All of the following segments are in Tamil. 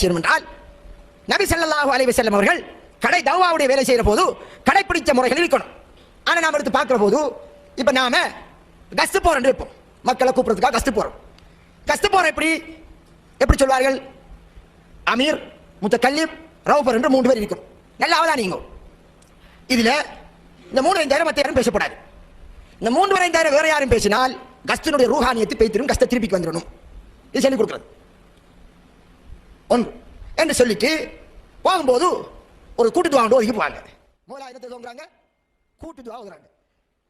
செய்யணும் என்றால் நபி ஸல்லல்லாஹு அலைவி செல்லம் அவர்கள் கடை தவாவுடைய வேலை செய்கிற போது கடைப்பிடிச்ச முறைகள் இருக்கணும் ஆனா நாம எடுத்து பார்க்குற போது இப்ப நாம கஸ்து போகிறோம் இருப்போம் மக்களை கூப்பிட்றதுக்காக கஸ்து போறோம். கஸ்து போகிறோம் எப்படி? எப்படி சொல்வார்கள்? அமீர் முத்தக்கல்லிம் ரவுபர் என்று மூன்று பேர் இருக்கும் நல்லா அவதானிங்க இதுல இந்த மூணு ஐந்தாயிரம் மற்ற யாரும் பேசப்படாது இந்த மூன்று ஐந்தாயிரம் வேற யாரும் பேசினால் கஸ்தினுடைய ரூஹானியத்தை பேத்திரும் கஸ்த திருப்பிக்கு வந்துடணும். இது சொல்லி கொடுக்குறது. ஒன்று. என்று சொல்லிட்டு போகும்போது ஒரு கூட்டு துவா ஒதுக்கி போவாங்க. மூலாயிரத்தை தோங்குறாங்க கூட்டு துவா ஓதுறாங்க.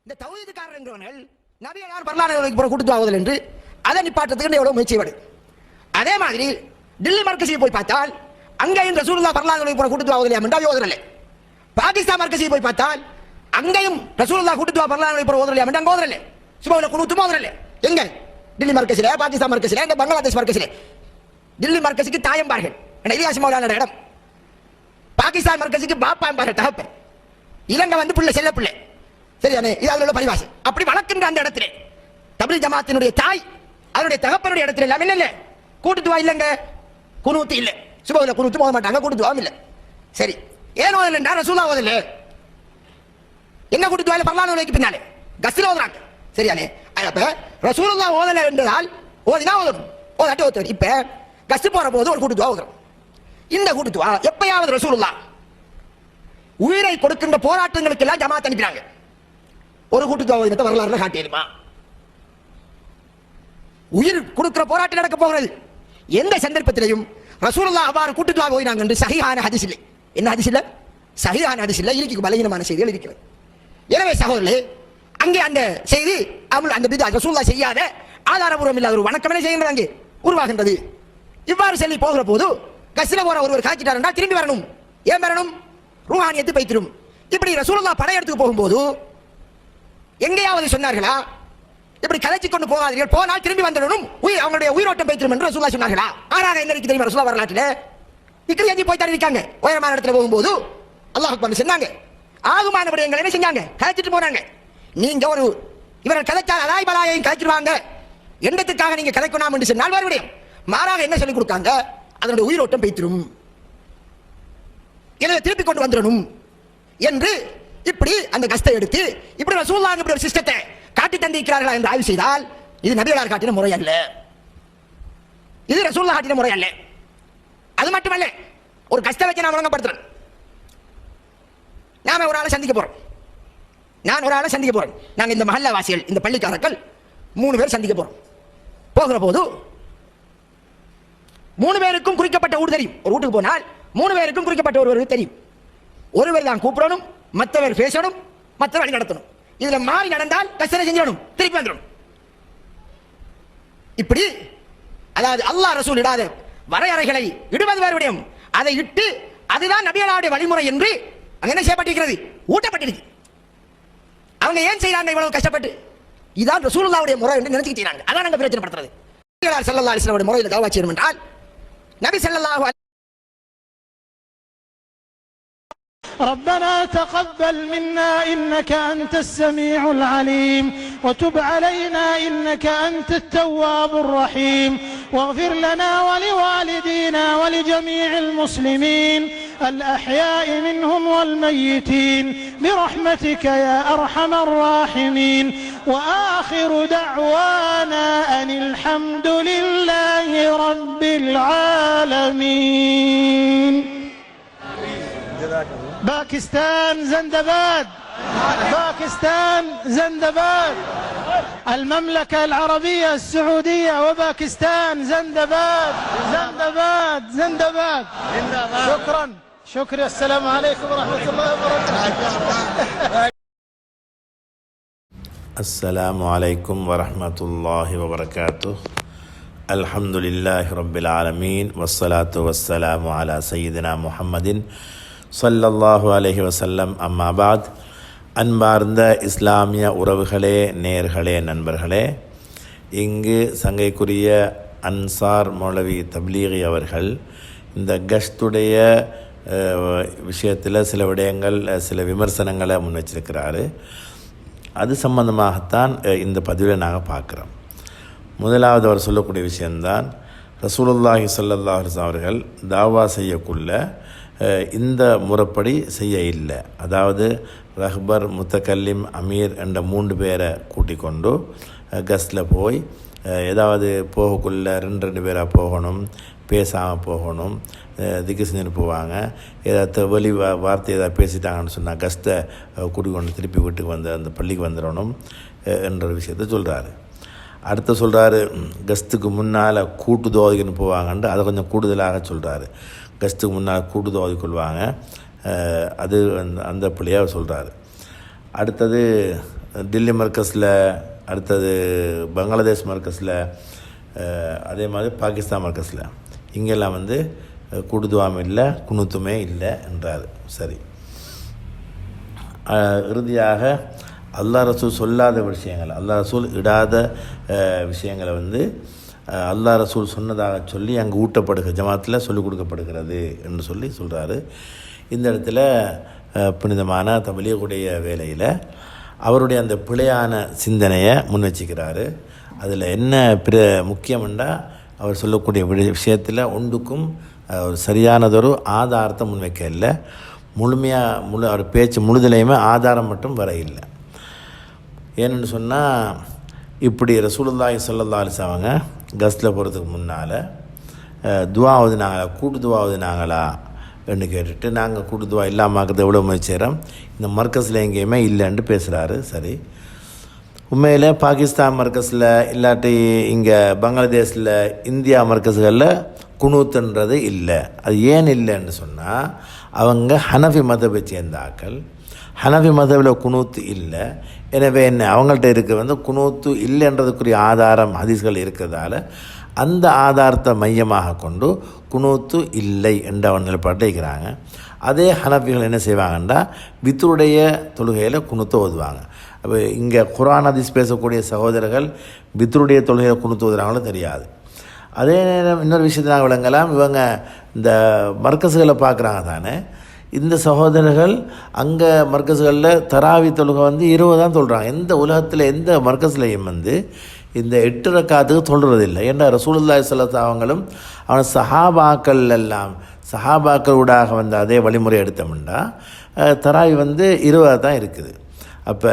இந்த தௌஹீதுக்காரர்கள் நபியனார் பரலான போகிற கூட்டு துவா ஓதல் என்று அதை நிப்பாட்டத்துக்கு எவ்வளோ முயற்சி வேடு அதே மாதிரி டில்லி மர்க்கசியை போய் பார்த்தால் அங்கேயும் ரசூலுல்லாஹ் பரலான போகிற கூட்டு துவா ஓதலையா என்றால் ஓதலை பாகிஸ்தான் மர்க்கசியை போய் பார்த்தால் அங்கேயும் ரசூலுல்லாஹ் கூட்டு துவா போகிற போற ஓதலையா என்றால் அங்க ஓதலை சுபவுல குழுத்தும் ஓதலை எங்க? டெல்லி மர்க்கசில பாகிஸ்தான் மர்க்கசில இந்த பங்களாதேஷ் மர்க்கசில தில்லி மர்க்கஸுக்கு தாயம்பார்கள் என்ன இலியாஸ் மௌலான இடம். பாகிஸ்தான் மர்க்கஸுக்கு பாப்பா என்பார்கள் தகப்பன். இலங்கை வந்து பிள்ளை செல்ல பிள்ளை. சரியானே இது அதில் உள்ள பரிவாசி அப்படி வளர்க்கின்ற அந்த இடத்துல தமிழ் ஜமாத்தினுடைய தாய் அதனுடைய தகப்பனுடைய இடத்துல எல்லாம் இல்லை கூட்டுத்துவா இல்லைங்க. குனூத்து இல்லை. சுபவில் குனூத்து போக மாட்டாங்க கூட்டுத்துவாவும் இல்லை. சரி ஏன் ஓதல் என்றால் ரசூலா ஓதல. எங்க கூட்டுத்துவாயில் பரலான உலகைக்கு பின்னாலே? கஸ்தில் ஓதுறாங்க. சரியானே அப்ப ரசூலா ஓதல என்றதால் ஓதினா ஓதணும். ஓதாட்டி ஓத்தவர் இப்போ கஸ்து போற போது ஒரு கூட்டுத்துவா ஓதுறோம் இந்த கூட்டுத்துவா எப்பயாவது ரசூலுல்லா உயிரை கொடுக்கின்ற போராட்டங்களுக்கு எல்லாம் ஜமாத் அனுப்பினாங்க. ஒரு கூட்டுத்துவா ஓதினத்தை வரலாறுல காட்டியிருமா உயிர் கொடுக்கிற போராட்டம் நடக்க போகிறது. எந்த சந்தர்ப்பத்திலையும் ரசூலுல்லா அவ்வாறு கூட்டுத்துவா ஓதினாங்க என்று சகிஹான ஹதிஸ் இல்லை. என்ன ஹதிஸ் இல்லை? சகிஹான ஹதிஸ் இல்லை. இருக்கு பலகீனமான செய்திகள் இருக்கிறது. எனவே சகோதரர்களே அங்கே அந்த செய்தி அவள் அந்த பிதா ரசூல்லா செய்யாத ஆதாரபூர்வம் இல்லாத ஒரு வணக்கமே என்ன செய்கின்றது அங்கே உருவாகின்றது. இவ்வாறு சொல்லி போகிற போது கசில போற ஒருவர் காய்ச்சிட்டாருன்னா திரும்பி வரணும். ஏன் வரணும்? ரூஹானியத்து பைத்திரும் இப்படி ரசூலுல்லா படையெடுத்துக்கு போகும்போது எங்கேயாவது சொன்னார்களா? இப்படி கதைச்சு கொண்டு போகாதீர்கள். போனால் திரும்பி வந்துடணும். உயிர் அவங்களுடைய உயிரோட்டம் பைத்திரும் என்று ரசூலா சொன்னார்களா? ஆறாக என்ன தெரியுமா ரசூலா வரலாற்றில்? இக்கடி எஞ்சி போய் தருவிக்காங்க. உயரமான இடத்துல போகும்போது அல்லாஹ் பண்ண சொன்னாங்க ஆகுமான விடயங்கள் என்ன செஞ்சாங்க? கதைச்சிட்டு போனாங்க. நீங்க ஒரு இவர்கள் கதைச்சால் அலாய் பலாயையும் கதைச்சிருவாங்க. எண்ணத்துக்காக நீங்க கதைக்கணும் என்று சொன்னால் வேறு விடயம். மாறாக என்ன சொல்லிக் கொடுக்காங்க? அதனுடைய உயிரோட்டம் பெய்த்திரும் எனவே திருப்பி கொண்டு வந்துடணும் என்று இப்படி அந்த கஷ்டத்தை எடுத்து இப்படி ரசூலுல்லாஹ் இப்படி ஒரு சிஸ்டத்தை காட்டி தந்திருக்கிறார்களா என்று ஆய்வு செய்தால் இது நபிகளார் காட்டின முறை அல்ல. இது ரசூல்லா காட்டின முறை அல்ல. அது மட்டுமல்ல ஒரு கஷ்டம் வச்சு நான் ஒழுங்கப்படுத்துறேன் நாம ஒரு ஆளை சந்திக்க போறோம். நான் ஒரு ஆளை சந்திக்க போறேன். நாங்கள் இந்த மஹல்லா வாசிகள் இந்த பள்ளிக்காரர்கள் மூணு பேர் சந்திக்க போறோம். போகிற போது மூணு பேருக்கும் குறிக்கப்பட்ட ஊர் தெரியும். ஒரு வீட்டுக்கு போனால் மூணு பேருக்கும் குறிக்கப்பட்ட ஒருவர் தெரியும். ஒருவர் தான் கூப்பிடணும் மற்றவர் பேசணும் மற்றவர் வழி நடத்தணும். இதுல மாறி நடந்தால் கஷ்டம் செஞ்சிடணும் திருப்பி வந்துடும் இப்படி அதாவது அல்லாஹ் ரசூல் இடாத வரையறைகளை இடுவது வேறு விடயம். அதை இட்டு அதுதான் நபியலாவுடைய வழிமுறை என்று அங்க என்ன செய்யப்பட்டிருக்கிறது? ஊட்டப்பட்டிருக்கு. அவங்க ஏன் செய்யறாங்க இவ்வளவு கஷ்டப்பட்டு? இதான் ரசூலுல்லாவுடைய முறை என்று நினைச்சுக்கிட்டாங்க அதான் நாங்க பிரச்சனை படுத்துறது நபிகளார் ஸல்லல்லாஹு முறையில் தவா என்றால் نبي صلى الله عليه وسلم. ربنا تقبل منا إنك أنت السميع العليم وتب علينا إنك أنت التواب الرحيم. واغفر لنا ولوالدينا ولجميع المسلمين الأحياء منهم والميتين برحمتك يا أرحم الراحمين. وآخر دعوانا أن الحمد لله رب العالمين. باكستان زندباد. باكستان زندباد. المملكة العربية السعودية وباكستان زندباد. زندباد زندباد. شكرا. شكرا. السلام عليكم ورحمة الله وبركاته. السلام عليكم ورحمة الله وبركاته الحمد لله رب العالمين والصلاة والسلام على سيدنا محمد صلى الله عليه وسلم أما بعد அன்பார்ந்த இஸ்லாமிய உறவுகளே நேர்களே நண்பர்களே இங்கு சங்கைக்குரிய அன்சார் மௌலவி தப்லீகி அவர்கள் இந்த கஷ்துடைய விஷயத்தில் சில விடயங்கள் அஹ், சில விமர்சனங்களை முன் வச்சிருக்கிறாரு அது சம்பந்தமாகத்தான் இந்த பதிவில் நாங்கள் பார்க்குறோம். முதலாவது அவர் சொல்லக்கூடிய விஷயம்தான் ரசூலுல்லாஹி ஸல்லல்லாஹு அவர்கள் தாவா செய்யக்குள்ள இந்த முறைப்படி செய்ய இல்லை. அதாவது ரஹ்பர் முத்தக்கல்லிம் அமீர் என்ற மூன்று பேரை கூட்டிக் கொண்டு கஸ்டில் போய் ஏதாவது போகக்குள்ள ரெண்டு ரெண்டு பேராக போகணும் பேசாமல் போகணும் திக்கு செஞ்சுட்டு போவாங்க. ஏதாவது வெளி வா வார்த்தை ஏதாவது பேசிட்டாங்கன்னு சொன்னால் கஸ்ட்டை கூட்டிக் கொண்டு திருப்பி வீட்டுக்கு வந்து அந்த பள்ளிக்கு வந்துடணும் என்ற ஒரு விஷயத்தை சொல்கிறாரு அடுத்து சொல்கிறாரு கஸ்ட்டுக்கு முன்னால் கூட்டு தோதிக்குன்னு போவாங்கன்ட்டு அதை கொஞ்சம் கூடுதலாக சொல்கிறாரு கஸ்ட்டுக்கு முன்னால் கூட்டு தோதி கொள்வாங்க அது அந்த அந்த பிள்ளையாக சொல்கிறாரு அடுத்தது டில்லி மர்க்கஸில் அடுத்தது பங்களாதேஷ் மர்க்கஸில் அதே மாதிரி பாகிஸ்தான் மர்க்கஸில் இங்கெல்லாம் வந்து அஹ், இல்லை குணுத்துமே இல்லை என்றார். சரி. இறுதியாக அல்லா ரசூல் சொல்லாத விஷயங்கள் அல்லாஹ் ரசூல் இடாத விஷயங்களை வந்து அல்லா ரசூல் சொன்னதாக சொல்லி அங்கே ஊட்டப்படுகிற ஜமாத்தில் சொல்லிக் கொடுக்கப்படுகிறது என்று சொல்லி சொல்கிறாரு இந்த இடத்துல புனிதமான தபலியக்கூடிய வேலையில் அவருடைய அந்த பிழையான சிந்தனையை முன் வச்சுக்கிறாரு அதில் என்ன பிற முக்கியமெண்டா அவர் சொல்லக்கூடிய வி- விஷயத்தில் ஒன்றுக்கும் ஒரு சரியானதொரு ஆதாரத்தை முன்வைக்க இல்லை. முழுமையாக முழு அவர் பேச்சு முழுதலையுமே ஆதாரம் மட்டும் வர இல்லை. ஏன்னு சொன்னால் இப்படி ரசூலுல்லாஹி ஸல்லல்லாஹு அலைஹி அவங்க கஸ்டில் போகிறதுக்கு முன்னால் துவா ஓதுனாங்களா கூட்டு துவா ஓதுனாங்களா என்று கேட்டுட்டு நாங்கள் கூட்டு துவா இல்லாமல் எவ்வளோ முயற்சிகிறோம் இந்த மர்க்கஸில் எங்கேயுமே இல்லைன்னு பேசுகிறாரு சரி. உண்மையில் பாகிஸ்தான் மர்க்கஸில் இல்லாட்டி இங்கே பங்களாதேஷில் இந்தியா மர்க்கஸுகளில் குணூத்துன்றது இல்லை. அது ஏன் இல்லைன்னு சொன்னால் அவங்க ஹனஃபி மதபை சேர்ந்த ஆக்கள். ஹனஃபி மதவில் குணூத்து இல்லை. எனவே என்ன அவங்கள்ட்ட இருக்க வந்து குணூத்து இல்லைன்றதுக்குரிய ஆதாரம் ஹதீஸ்கள் இருக்கிறதால அந்த ஆதாரத்தை மையமாக கொண்டு குனூத்து இல்லை என்ற அவன் நிலைப்பாட்டில் இருக்கிறாங்க அதே ஹனப்பிகள் என்ன செய்வாங்கன்னா வித்துடைய தொழுகையில் குணுத்து ஓதுவாங்க. அப்போ இங்கே குரான் அதிஸ் பேசக்கூடிய சகோதரர்கள் வித்ருடைய தொழுகையில் குணுத்து ஓதுறாங்களோ தெரியாது. அதே நேரம் இன்னொரு விஷயத்தை நாங்கள் விளங்கலாம். இவங்க இந்த மர்க்கஸுகளை பார்க்குறாங்க தானே. இந்த சகோதரர்கள் அங்கே மர்க்கஸுகளில் தராவி தொழுகை வந்து இருபது தான் சொல்கிறாங்க எந்த உலகத்தில் எந்த மர்க்கஸ்லையும் வந்து இந்த எட்டு ரக்காத்துக்கு சொல்கிறது இல்லை ஏன்னா ரசூலுல்லாஹி ஸல்லல்லாஹு அவங்களும் அவன் சஹாபாக்கள் எல்லாம் சஹாபாக்கள் ஊடாக வந்த அதே வழிமுறை எடுத்தோம்னா தராவி வந்து இருபதாக தான் இருக்குது. அப்போ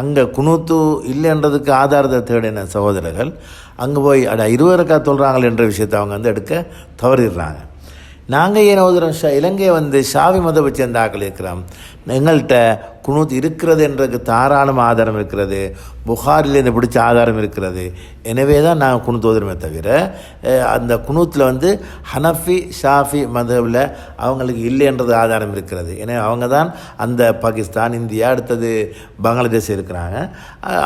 அங்கே குனூத்து இல்லைன்றதுக்கு ஆதாரத்தை தேடின சகோதரர்கள் அங்கே போய் அட இருபது ரக்கா சொல்கிறாங்களே என்ற விஷயத்தை அவங்க வந்து எடுக்க தவறிடுறாங்க. நாங்கள் ஏன் ஒரு ஷா இலங்கையை வந்து ஷாவி மதவை சேர்ந்த ஆக்கள் இருக்கிறோம்? எங்கள்கிட்ட குனூத் இருக்கிறது என்றதுக்கு தாராளம் ஆதாரம் இருக்கிறது. புகாரிலேருந்து பிடிச்ச ஆதாரம் இருக்கிறது. எனவே தான் நாங்கள் குனூத் ஓதுறோமே தவிர அந்த குனூத்தில் வந்து ஹனஃபி ஷாஃபி மதவில் அவங்களுக்கு இல்லைன்றது ஆதாரம் இருக்கிறது. எனவே அவங்க தான் அந்த பாகிஸ்தான் இந்தியா அடுத்தது பங்களாதேஷ் இருக்கிறாங்க.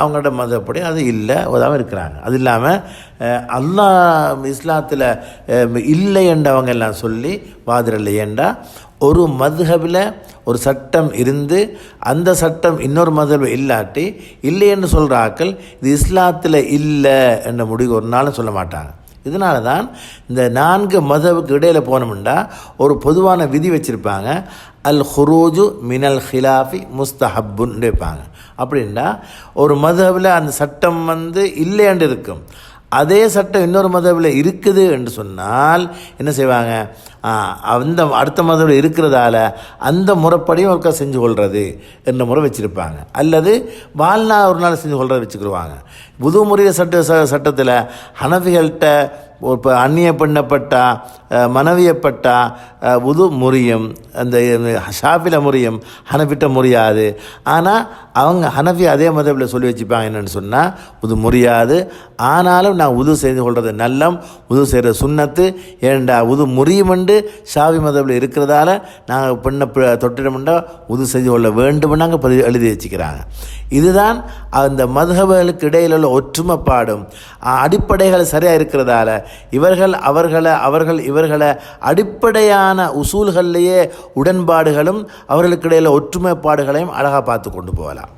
அவங்களோட மதப்படி அது இல்லை உதவும் இருக்கிறாங்க. அது இல்லாமல் அல்லாஹ் இஸ்லாத்தில் இல்லை என்றவங்க எல்லாம் சொல்லி வாதிரல் ஏண்டா? ஒரு மதுஹபில் ஒரு சட்டம் இருந்து அந்த சட்டம் இன்னொரு மதுஹபில் இல்லாட்டி இல்லை என்று சொல்கிற ஆக்கள் இது இஸ்லாத்தில் இல்லை என்ற முடிவு ஒரு நாளும் சொல்ல மாட்டாங்க. இதனால தான் இந்த நான்கு மதவுக்கு இடையில் போனோம்னா ஒரு பொதுவான விதி வச்சுருப்பாங்க. அல் ஹுரூஜு மினல் ஹிலாஃபி முஸ்தஹப்புன்னு வைப்பாங்க அப்படின்னா ஒரு மதவில் அந்த சட்டம் வந்து இல்லையாண்டு இருக்கும். அதே சட்டம் இன்னொரு மதவில் இருக்குது என்று சொன்னால் என்ன செய்வாங்க? அந்த அடுத்த மதவில் இருக்கிறதால அந்த முறைப்படியும் ஒருக்கா செஞ்சு கொள்வது என்ற முறை வச்சுருப்பாங்க. அல்லது வாழ்நாள் ஒரு நாள் செஞ்சு கொள்றதை வச்சுக்கிடுவாங்க. புது முறையில் சட்ட ச- சட்டத்தில் ஹனஃபிகள்கிட்ட இப்போ அந்நிய பெண்ணப்பட்டா மனைவியப்பட்டா உது முறியும் அந்த ஷாஃபில முறியும் ஹனஃபிட்ட முறியாது. ஆனால் அவங்க ஹனஃபி அதே மதத்தில் சொல்லி வச்சுப்பாங்க என்னென்னு சொன்னால் உது முறியாது. ஆனாலும் நான் உது செய்து கொள்வது நல்லம் உது செய்கிற சுண்ணத்து ஏண்டா உது முறியுமெண்டு ஷாவி மதத்தில் இருக்கிறதால நாங்கள் பெண்ணை ப- தொட்டிடமுண்டா உது செய்து கொள்ள வேண்டுமென்னாங்க பதிவு எழுதி வச்சுக்கிறாங்க. இதுதான் அந்த மதுகபர்களுக்கு இடையிலுள்ள ஒற்றுமைப்பாடும். அடிப்படைகள் சரியாக இருக்கிறதால இவர்கள் அவர்களை அவர்கள் இவர்களை அடிப்படையான உசூல்கள்லேயே உடன்பாடுகளும் அவர்களுக்கு இடையில் ஒற்றுமைப்பாடுகளையும் அழகாக பார்த்து கொண்டு போகலாம்.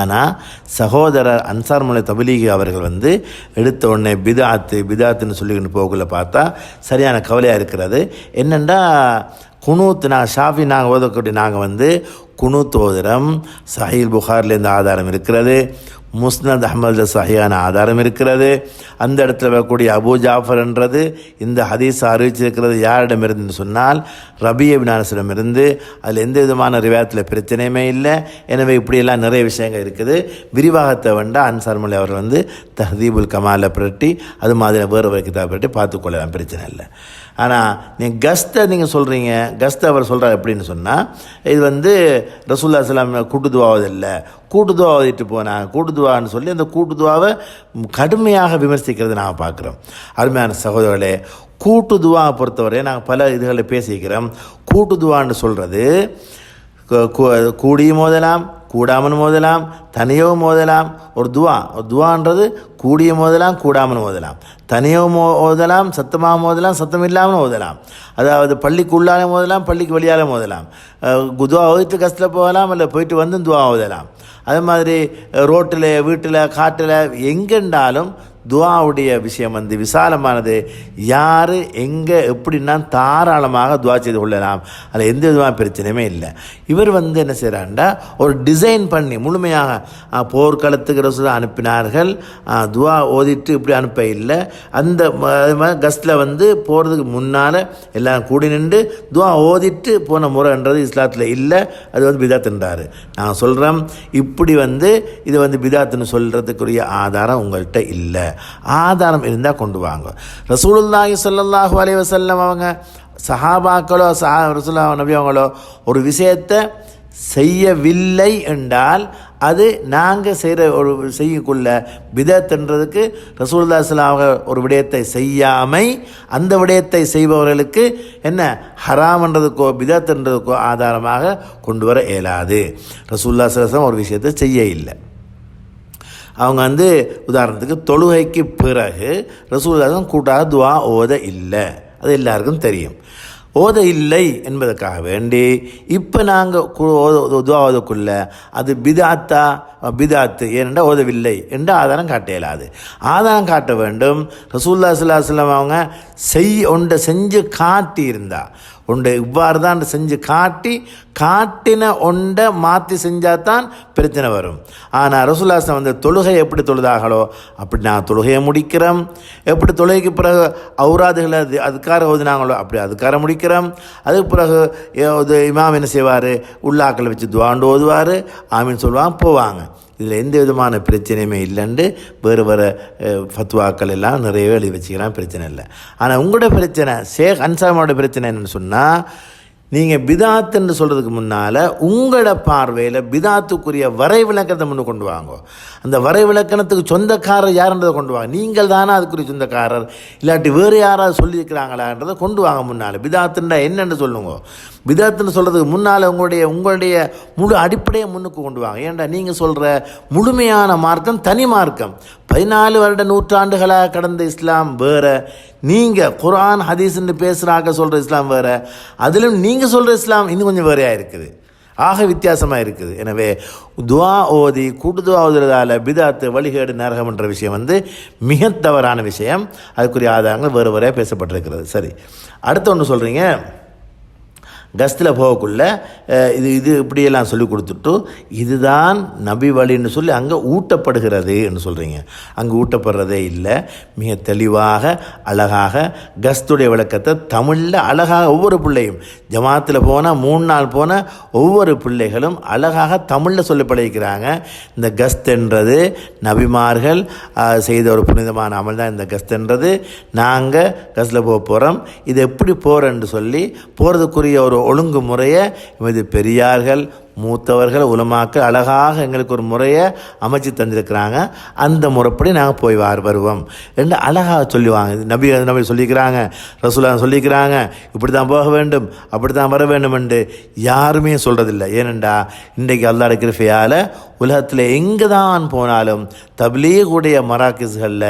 ஆனால் சகோதரர் அன்சார் மலை தபிலீகி அவர்கள் வந்து எடுத்த உடனே பிதாத்து பிதாத்துன்னு சொல்லிக்கிட்டு போகல பார்த்தா சரியான கவலையாக இருக்கிறது. என்னென்னா குனூத் நான் ஷாஃபி நாங்கள் ஓதக்கூடிய நாங்கள் வந்து குனூத் ஓதுறோம். சஹீல் புகார்லேருந்து ஆதாரம் இருக்கிறது. முஸ்னத் அஹமது சஹியான ஆதாரம் இருக்கிறது. அந்த இடத்துல வரக்கூடிய அபு ஜாஃபர் என்றது இந்த ஹதீஸ் அறிவிச்சிருக்கிறது யாரிடமிருந்து சொன்னால் ரபி இருந்து அதில் எந்த விதமான ரிவாயத்தில் பிரச்சனையுமே இல்லை. எனவே இப்படியெல்லாம் நிறைய விஷயங்கள் இருக்குது. விரிவாகத்தை வேண்டா அன்சார் மொழி அவர் வந்து தஹதீபுல் கமாலை புரட்டி அது மாதிரி வேறு ஒரு கிதாப் புரட்டி பார்த்துக்கொள்ளலாம். பிரச்சனை இல்லை. ஆனால் நீங்கள் கஸ்தை நீங்கள் சொல்கிறீங்க கஸ்தை அவர் சொல்கிறார் எப்படின்னு சொன்னால் இது வந்து ரசூல்லா சலாம் கூட்டுதுவாவதில்லை கூட்டுதுவா ஓதிட்டு போனாங்க. கூட்டுதுவான்னு சொல்லி அந்த கூட்டுதுவாவை கடுமையாக விமர்சிக்கிறது நாங்கள் பார்க்குறோம். அருமையான சகோதரர்களே கூட்டுதுவா பொறுத்தவரை நாங்கள் பல இதுகளை பேசிக்கிறோம். கூட்டுதுவான்னு சொல்கிறது கூடியும் மோதலாம் கூடாமல் மோதலாம் தனியோ மோதலாம் ஒரு துவா ஒரு துவான்றது கூடிய மோதலாம் கூடாமல் மோதலாம் தனியோ மோ ஓதலாம் சத்தமாக மோதலாம் சத்தம் இல்லாமல் மோதலாம் அதாவது பள்ளிக்கு உள்ளாலே மோதலாம் பள்ளிக்கு வெளியால் மோதலாம் அஹ் துவா ஓதிட்டு கஷ்டத்தில் போகலாம் இல்லை போயிட்டு வந்து துவா ஓதலாம். அதே மாதிரி ரோட்டில் வீட்டில் காட்டில் எங்கெண்டாலும் துவாவுடைய விஷயம் வந்து விசாலமானது. யார் எங்கே எப்படின்னா தாராளமாக துவா செய்து கொள்ளலாம். அதில் எந்த விதமான பிரச்சனையுமே இல்லை. இவர் வந்து என்ன செய்கிறாண்டா ஒரு டிசைன் பண்ணி முழுமையாக போர்க்களத்துக்கு ரசூல் அனுப்பினார்கள். துவா ஓதிட்டு இப்படி அனுப்ப இல்லை. அந்த அது மாதிரி கஸ்டில் வந்து போகிறதுக்கு முன்னால் எல்லாம் கூடி நின்று துவா ஓதிட்டு போன முறைன்றது இஸ்லாத்தில் இல்லை. அது வந்து விதாத்துன்றார் நான் சொல்கிறேன் இப்படி வந்து இது வந்து பிதாத்துன்னு சொல்கிறதுக்குரிய ஆதாரம் உங்கள்கிட்ட இல்லை. ஆதாரம் இருந்தால் கொண்டு வாங்க. ரசூலுல்லாஹி சொல்லல்லாஹு அலைய வசல்லம் அவங்க சஹாபாக்களோ சஹா ரசூல்லா நபி அவங்களோ ஒரு விஷயத்தை செய்யவில்லை என்றால் அது நாங்கள் செய்கிற ஒரு செய்யக்குள்ள பிதத்துன்றதுக்கு ரசூலுல்லாஹி ஸல்லல்லாஹு அவங்க ஒரு விடயத்தை செய்யாமை அந்த விடயத்தை செய்பவர்களுக்கு என்ன ஹராம்ன்றதுக்கோ விதத்துன்றதுக்கோ ஆதாரமாக கொண்டு வர இயலாது. ரசூல்லா சிலசம் ஒரு விஷயத்தை செய்ய இல்லை அவங்க வந்து உதாரணத்துக்கு தொழுகைக்கு பிறகு ரசூலுல்லாஹ் கூட்டாக துவா ஓத இல்லை. அது எல்லாருக்கும் தெரியும். ஓத இல்லை என்பதற்காக வேண்டி இப்போ நாங்கள் துவா ஓதக்குள்ள அது பிதாத்தா பிதாத்து ஏனென்றால் ஓதவில்லை என்று ஆதாரம் காட்ட இயலாது. ஆதாரம் காட்ட வேண்டும். ரசூல்லா சல்லாஹ் அவங்க செய் ஒன்றை செஞ்சு காட்டியிருந்தா ஒன்றை இவ்வாறு தான் செஞ்சு காட்டி காட்டின ஒன்றை மாற்றி செஞ்சால் தான் பிரச்சனை வரும். ஆனால் ரசூல்லாசன் வந்து தொழுகை எப்படி தொழுதாகளோ அப்படி நான் தொழுகையை முடிக்கிறோம். எப்படி தொழுகைக்கு பிறகு அவுராதுகளை அது அதுக்கார ஓதினாங்களோ அப்படி அதுக்கார முடிக்கிறோம். அதுக்கு பிறகு இது இமாம் என்ன செய்வார்? உள்ளாக்களை வச்சு துவாண்டு ஓதுவார். ஆமின்னு சொல்லுவாங்க போவாங்க. இதில் எந்த விதமான பிரச்சனையுமே இல்லைன்னு வேறு வேறு ஃபத்துவாக்கள் ஃபத்வாக்கள் எல்லாம் நிறைய எழுதி வச்சுக்கலாம் பிரச்சனை இல்லை. ஆனால் உங்களோட பிரச்சனை ஷேக் அன்சாமோட பிரச்சனை என்னன்னு சொன்னால் நீங்கள் பிதாத்துன்னு சொல்கிறதுக்கு முன்னால் உங்களோட பார்வையில் பிதாத்துக்குரிய வரை விளக்கத்தை முன்னு கொண்டு வாங்க. அந்த வரை விளக்கணத்துக்கு சொந்தக்காரர் யாருன்றதை கொண்டு வாங்க. நீங்கள் தானே அதுக்குரிய சொந்தக்காரர். இல்லாட்டி வேறு யாராவது சொல்லியிருக்கிறாங்களான்றதை கொண்டு வாங்க முன்னால். பிதாத்துண்டா என்னென்னு சொல்லுங்க. பிதாத்துன்னு சொல்கிறதுக்கு முன்னால் உங்களுடைய உங்களுடைய முழு அடிப்படையை முன்னுக்கு கொண்டு வாங்க. ஏன்டா நீங்கள் சொல்கிற முழுமையான மார்க்கம் தனி மார்க்கம். பதினாலு வருட நூற்றாண்டுகளாக கடந்த இஸ்லாம் வேற. நீங்கள் குரான் ஹதீஸ்ன்னு பேசுகிறாக்க சொல்கிற இஸ்லாம் வேற. அதிலும் நீங்கள் சொல்கிற இஸ்லாம் இன்னும் கொஞ்சம் வேறையாக இருக்குது. ஆக வித்தியாசமாக இருக்குது. எனவே துவா ஓதி கூட்டு துவா ஓதுறதால பிதாத்து வழிகேடு நரகம் என்ற விஷயம் வந்து மிக தவறான விஷயம். அதுக்குரிய ஆதாரங்கள் வேறு வேறையாக பேசப்பட்டிருக்கிறது. சரி. அடுத்து ஒன்று சொல்கிறீங்க கஸ்தில் போகக்குள்ள இது இது இப்படியெல்லாம் சொல்லி கொடுத்துட்டு இதுதான் நபி வழின்னு சொல்லி அங்கே ஊட்டப்படுகிறது என்று சொல்கிறீங்க அங்கே ஊட்டப்படுறதே இல்லை. மிக தெளிவாக அழகாக கஸ்துடைய விளக்கத்தை தமிழில் அழகாக ஒவ்வொரு பிள்ளையும் ஜமாத்தில் போனால் மூணு நாள் போன ஒவ்வொரு பிள்ளைகளும் அழகாக தமிழில் சொல்லி பழகிக்கிறாங்க. இந்த கஸ்துன்றது நபிமார்கள் செய்த ஒரு புனிதமான அமல் தான் இந்த கஸ்துன்றது நாங்கள் கஸ்தில் போக போகிறோம் இது எப்படி போகிறேன்னு சொல்லி போகிறதுக்குரிய ஒரு ஒழுங்கு முறையை இது பெரியார்கள் மூத்தவர்கள் உலமாக்கள் அழகாக எங்களுக்கு ஒரு முறையை அமைச்சு தந்திருக்கிறாங்க. அந்த முறைப்படி நாங்கள் போய் வார் வருவோம் என்று அழகாக சொல்லுவாங்க. இது நபி நபி சொல்லிக்கிறாங்க ரசூலா சொல்லிக்கிறாங்க. இப்படி தான் போக வேண்டும் அப்படி தான் வர வேண்டும் என்று யாருமே சொல்கிறதில்ல ஏனெண்டா இன்றைக்கு அல்லா இருக்கிறஃபையால் உலகத்தில் எங்கே தான் போனாலும் தப்லீகுடைய மராக்கிஸ்களில்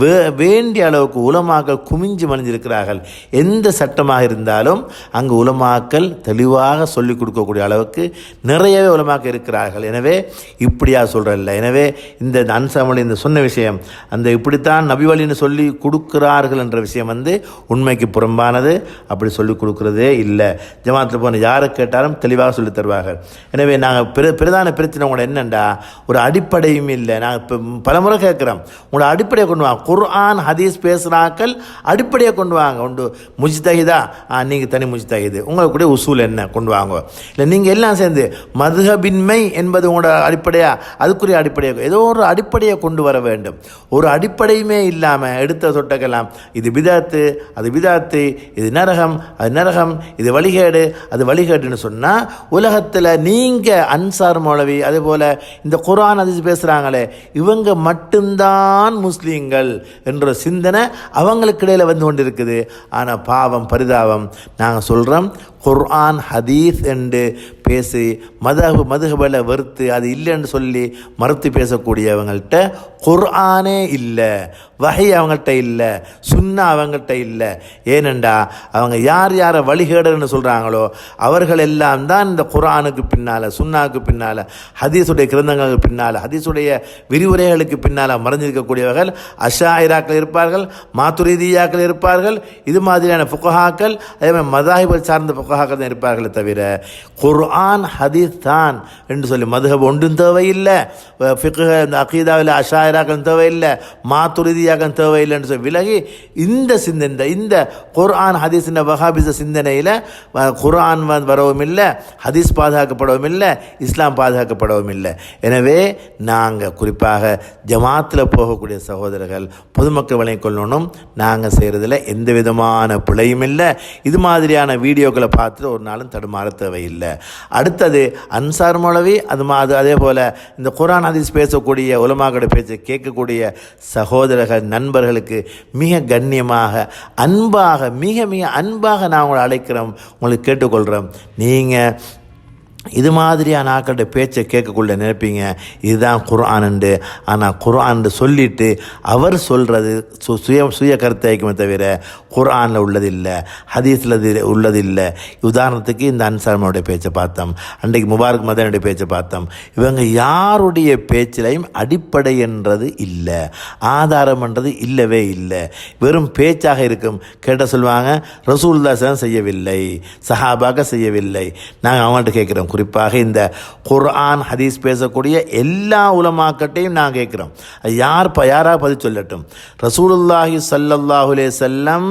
வே வேண்டிய அளவுக்கு உலமாக்கள் குமிஞ்சு மணிஞ்சிருக்கிறார்கள் எந்த சட்டமாக இருந்தாலும் அங்கு உலமாக்கள் தெளிவாக சொல்லிக் கொடுக்கக்கூடிய அளவுக்கு நிறையவே உலமாக்க இருக்கிறார்கள். எனவே இப்படியா சொல்கிறல்ல எனவே இந்த அன்சாமொழி இந்த சொன்ன விஷயம் அந்த இப்படித்தான் நபிவழின்னு சொல்லி கொடுக்கிறார்கள் என்ற விஷயம் வந்து உண்மைக்கு புறம்பானது. அப்படி சொல்லி கொடுக்குறதே இல்லை. ஜமாத்தில் போன யாரை கேட்டாலும் தெளிவாக சொல்லித் தருவார்கள். எனவே நாங்கள் பிர பிரதான பிரச்சனை உங்களோட என்ன என்னண்டா? ஒரு அடிப்படையும் இல்லை. நான் இப்போ பலமுறை கேட்குறோம் உங்களோட அடிப்படையை கொண்டு வாங்க. குர்ஆன் ஹதீஸ் பேசுகிறாக்கள் அடிப்படையை கொண்டு வாங்க. உண்டு முஜ்தஹிதா? ஆ நீங்கள் தனி முஜ்தஹிது. உங்களுக்கு கூட உசூல் என்ன? கொண்டு வாங்க. இல்லை நீங்கள் எல்லாம் சேர்ந்து மதுகபின்மை என்பது உங்களோட அடிப்படையாக அதுக்குரிய அடிப்படையாக ஏதோ ஒரு அடிப்படையை கொண்டு வர வேண்டும். ஒரு அடிப்படையுமே இல்லாமல் எடுத்த சொட்டக்கெல்லாம் இது விதாத்து அது விதாத்து இது நரகம் அது நரகம் இது வழிகேடு அது வழிகேடுன்னு சொன்னால் உலகத்தில் நீங்கள் அன்சார் மௌலவி அதுபோல் இந்த குரான் அதிர்ச்சி பேசுகிறாங்களே இவங்க மட்டும்தான் முஸ்லீம்கள் என்ற சிந்தனை அவங்களுக்கு இடையில் வந்து கொண்டு இருக்குது ஆனால் பாவம் பரிதாபம். நாங்கள் சொல்கிறோம் குர்ஆன் ஹதீஸ் என்று பேசி மதகு மதுகபலை வெறுத்து அது இல்லைன்னு சொல்லி மறுத்து பேசக்கூடியவங்கள்ட்ட குர்ஆனே இல்லை வகை அவங்கள்ட்ட இல்லை சுன்னா அவங்கள்ட்ட இல்லை. ஏனெண்டா அவங்க யார் யாரை வழிகேடுன்னு சொல்கிறாங்களோ அவர்கள் எல்லாம் தான் இந்த குர்ஆனுக்கு பின்னால் சுன்னாவுக்கு பின்னால் ஹதீஸுடைய கிரந்தங்களுக்கு பின்னால் ஹதீஸுடைய விரிவுரைகளுக்கு பின்னால் மறைஞ்சிருக்கக்கூடியவர்கள் அஷாயிராக்கள் இருப்பார்கள் மாத்துரீதியாக்கள் இருப்பார்கள் இது மாதிரியான புகஹாக்கள் அதே மாதிரி மதாஹிபல் சார்ந்த புகஹாக்கள் தான் இருப்பார்களே தவிர குர்ஆன் ஹதீஸ் தான் என்று சொல்லி மதுஹப் ஒன்றும் தேவையில்லை. ஃபிக்கு இந்த அகீதாவில் அஷாயிராக்கள் தேவையில்லை. மாத்துரிதியாக்கள் தேவையில்லைன்னு சொல்லி விலகி இந்த சிந்தனை இந்த இந்த குர்ஆன் ஹதீஸ் இந்த வஹாபிச சிந்தனையில் குர்ஆன் வந்து வரவும் இல்லை ஹதீஸ் பாதுகாக்கப்படவும் இல்லை இஸ்லாம் பாதுகாக்கப்படவும் இல்லை. எனவே நாங்கள் குறிப்பாக ஜமாத்தில் போகக்கூடிய சகோதரர்கள் பொதுமக்கள் வழங்கிக் கொள்ளணும். நாங்கள் செய்கிறதுல எந்த விதமான பிழையும் இல்லை. இது மாதிரியான வீடியோக்களை பார்த்துட்டு ஒரு நாளும் தடுமாற தேவையில்லை. அடுத்தது அன்சார் மொழவி அது மா அது அதே போல் இந்த குரான் அதிஸ் பேசக்கூடிய உலமாக்கடை பேச்சை கேட்கக்கூடிய சகோதரர்கள் நண்பர்களுக்கு மிக கண்ணியமாக அன்பாக மிக மிக அன்பாக நான் உங்களை அழைக்கிறோம் உங்களுக்கு கேட்டுக்கொள்கிறோம் நீங்கள் இது மாதிரியான ஆக்கள்கிட்ட பேச்சை கேட்கக்குள்ள நினைப்பீங்க இதுதான் குர்ஆனுண்டு ஆனால் குர்ஆன் சொல்லிட்டு அவர் சொல்கிறது சு சுய சுய கருத்தை தவிர குர்ஆனில் உள்ளதில்லை ஹதீஸில் உள்ளதில்லை. உதாரணத்துக்கு இந்த அன்சாரமனுடைய பேச்சை பார்த்தோம். அன்றைக்கு முபாரக் மதனுடைய பேச்சை பார்த்தோம். இவங்க யாருடைய பேச்சிலையும் அடிப்படை என்றது இல்லை ஆதாரம் என்றது இல்லவே இல்லை. வெறும் பேச்சாக இருக்கும். கேட்ட சொல்லுவாங்க ரசூல்தாசன் செய்யவில்லை சஹாபாக செய்யவில்லை. நாங்கள் அவங்கள்ட்ட கேட்குறோம் குறிப்பாக இந்த குர்ஆன் ஹதீஸ் பேசக்கூடிய எல்லா உலமாக்கட்டையும் நான் கேட்குறோம். யார் ப யாராக பதில் சொல்லட்டும்? ரசூலுல்லாஹி சல்லல்லாஹுலே செல்லம்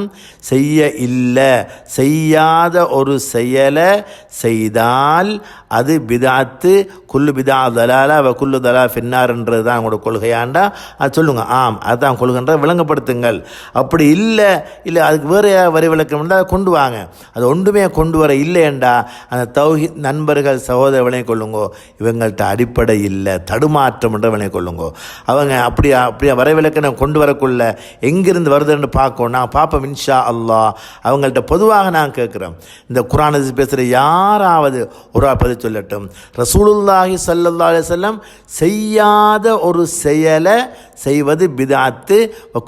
செய்ய இல்லை செய்யாத ஒரு செயலை செய்தால் அது பிதாத்து குல்லு பிதா தலாலா அவ குல்லு தலா ஃபின்னார்ன்றது தான் அவங்களோட கொள்கையாண்டா. அது சொல்லுங்கள் ஆம் அதுதான் கொள்கைன்ற விளங்கப்படுத்துங்கள். அப்படி இல்லை இல்லை அதுக்கு வேறு வரி விளக்கம் இருந்தால் கொண்டு வாங்க. அது ஒன்றுமே கொண்டு வர இல்லைண்டா அந்த தௌஹி நண்பர்கள் சகோதர விளங்கிக் கொள்ளுங்கோ. இவங்கள்ட்ட அடிப்படை இல்லை தடுமாற்றம் என்ற விளங்கிக் கொள்ளுங்கோ. அவங்க அப்படியா அப்படியா வரைவிலக்கணம் கொண்டு வரக்குள்ள எங்கிருந்து வருதுன்னு பார்க்கணும் நான் பார்ப்போம் இன்ஷா அல்லாஹ். அவங்கள்ட்ட பொதுவாக நான் கேட்குறேன். இந்த குரான் பேசுகிற யாராவது ஒரு பதில் சொல்லட்டும். ரசூலுல்லாஹி ஸல்லல்லாஹு அலைஹி வஸல்லம் செய்யாத ஒரு செயலை செய்வது பிதாத்து.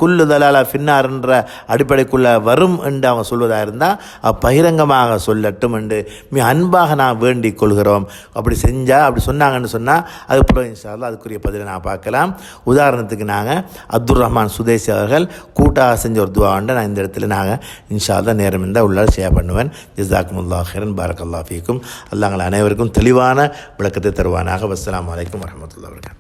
குல்லு தலாலா ஃபின்னார்ன்ற அடிப்படைக்குள்ளே வரும் என்று அவங்க சொல்வதாக இருந்தால் பகிரங்கமாக சொல்லட்டும் என்று மிக அன்பாக நான் வேண்டிக் கொள்கிறோம். அப்படி செஞ்சால் அப்படி சொன்னாங்கன்னு சொன்னால் அதுக்கப்புறம் இன்ஷால்லா அதுக்குரிய பதிலை நான் பார்க்கலாம். உதாரணத்துக்கு நாங்கள் அப்துல் ரஹ்மான் சுதேசி அவர்கள் கூட்டாக செஞ்ச ஒரு துவாண்ட நான் இந்த இடத்துல நாங்கள் இன்ஷால்லா நேரம் இருந்தால் உள்ளால் ஷேர் பண்ணுவேன். ஜிசாக்குமுல்லா ஹிரன் பாரக் அல்லாஃபிக்கும் அல்லாங்கள் அனைவருக்கும் தெளிவான விளக்கத்தை தருவானாக. வஸ்லாம் அலைக்கும் வரமத்துல்லா